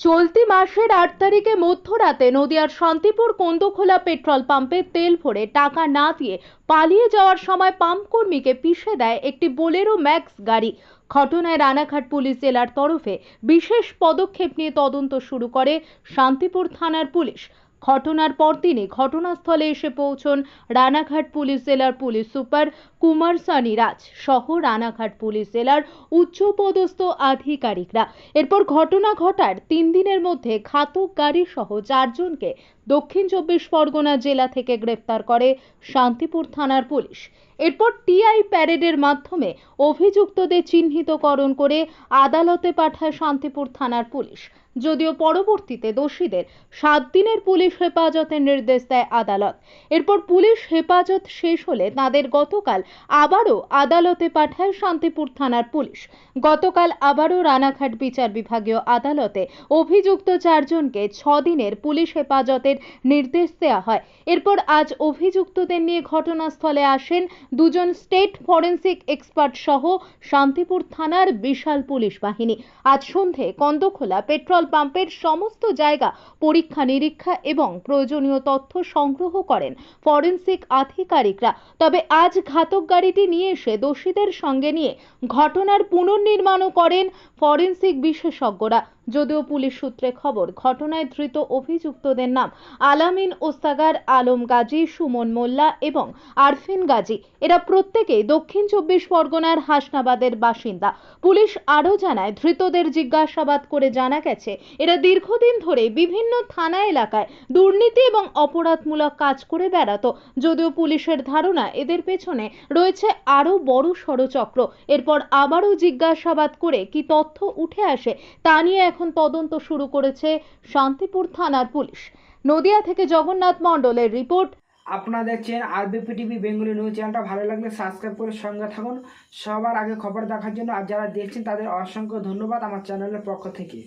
চলতি মাসের আট তারিখে মধ্যরাতে নদিয়ার শান্তিপুর কন্দখোলা পেট্রোল পাম্পে তেল ভরে টাকা না দিয়ে পালিয়ে যাওয়ার সময় পাম্প কর্মীকে পিষে দেয় একটি বোলেরো ম্যাক্স গাড়ি। ঘটনায় রানাঘাট পুলিশ জেলার তরফে বিশেষ পদক্ষেপ নিয়ে তদন্ত শুরু করে শান্তিপুর থানার পুলিশ। ঘটনার পরদিনই ঘটনাস্থলে এসে পৌঁছন রানাঘাট পুলিশ জেলার পুলিশ সুপার কুমার সানি রাজ সহ রানাঘাট পুলিশ জেলার উচ্চপদস্থ আধিকারিকরা। এরপর ঘটনা ঘটার তিন দিনের মধ্যে ঘাতক গাড়ি সহ চারজনকে দক্ষিণ চব্বিশ পরগনা জেলা থেকে গ্রেপ্তার করে শান্তিপুর থানার পুলিশ। এরপর টিআই প্যারেডের মাধ্যমে অভিযুক্তদের চিহ্নিতকরণ করে আদালতে পাঠায় শান্তিপুর থানার পুলিশ। যদিও পরবর্তীতে দোষীদের সাত দিনের পুলিশ হেফাজতের নির্দেশ দেয় আদালত। এরপর পুলিশ হেফাজত শেষ হলে তাদের গতকাল আবারও আদালতে পাঠায় শান্তিপুর থানার পুলিশ। গতকাল আবারও রানাঘাট বিচার বিভাগীয় আদালতে অভিযুক্ত চারজনকে ছদিনের পুলিশ হেফাজতের নির্দেশ দেওয়া হয়। এরপর আজ অভিযুক্তদের নিয়ে ঘটনাস্থলে আসেন দুজন স্টেট ফরেন্সিক এক্সপার্ট সহ শান্তিপুর থানার বিশাল পুলিশ বাহিনী। আজ সন্ধে কন্দখোলা পেট্রোল পাম্পের সমস্ত জায়গা পরীক্ষা, নিরীক্ষা এবং প্রয়োজনীয় তথ্য সংগ্রহ করেন ফরেন্সিক আধিকারিকরা। তবে আজ ঘাতক গাড়িটি নিয়ে এসে দোষীদের সঙ্গে নিয়ে ঘটনার পুনর্নির্মাণও করেন ফরেন্সিক বিশেষজ্ঞরা। যদিও পুলিশ সূত্রে খবর, ঘটনায় ধৃত অভিযুক্তদের নাম আলামিন ওস্তাগার আলম গাজী, সুমন মোল্লা এবং আরফিন গাজী। এরা প্রত্যেকেই দক্ষিণ চব্বিশ পরগনার হাসনাবাদের বাসিন্দা। পুলিশ আরও জানায়, ধৃতদের জিজ্ঞাসাবাদ করে জানা গেছে, এরা দীর্ঘদিন ধরে বিভিন্ন থানা এলাকায় দুর্নীতি এবং অপরাধমূলক কাজ করে বেড়াতো। যদিও পুলিশের ধারণা, এদের পেছনে রয়েছে আরও বড় ষড়চক্র। এরপর আবারও জিজ্ঞাসাবাদ করে কি তথ্য উঠে আসে তা নিয়ে এখন তদন্ত শুরু করেছে শান্তিপুর থানার পুলিশ। নদিয়া থেকে জগন্নাথ মণ্ডলের রিপোর্ট। আপনারা দেখছেন আরবিপি টিভি বেঙ্গলি নিউজ চ্যানেলটা। ভালো লাগলে সাবস্ক্রাইব করে সঙ্গে থাকুন। সবার আগে খবর দেখার জন্য আর যারা দেখছেন তাদের অসংখ্য ধন্যবাদ আমার চ্যানেলের পক্ষ থেকে।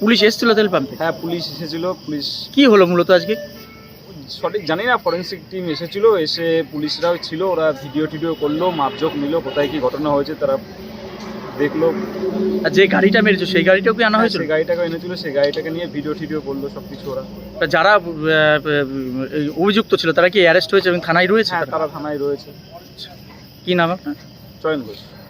পুলিশ এসেছিল তেল পাম্পে? হ্যাঁ পুলিশ এসেছিল পুলিশ কি হলো মূলত আজকে? সঠিক জানি না ফরেন্সিক টিম এসেছিল এসে পুলিশরাও ছিল ওরা ভিডিও টিডিও করল মাপজোক নিল কোথায় কি ঘটনা হয়েছে তারা দেখল। আর যে গাড়িটা মেরেছো সেই গাড়িটাও কি আনা হ্যাঁ, হয়েছিল? সেই গাড়িটাকে এনেছিল সেই গাড়িটাকে নিয়ে ভিডিও টিডিও করল সব কিছু ওরা যারা এই অভিযুক্ত ছিল তারা কি অ্যারেস্ট হয়েছে এবং থানায় রয়েছে হ্যাঁ তারা? তারা থানায় রয়েছে। কি নাম আপনার? চয়ন ঘোষ।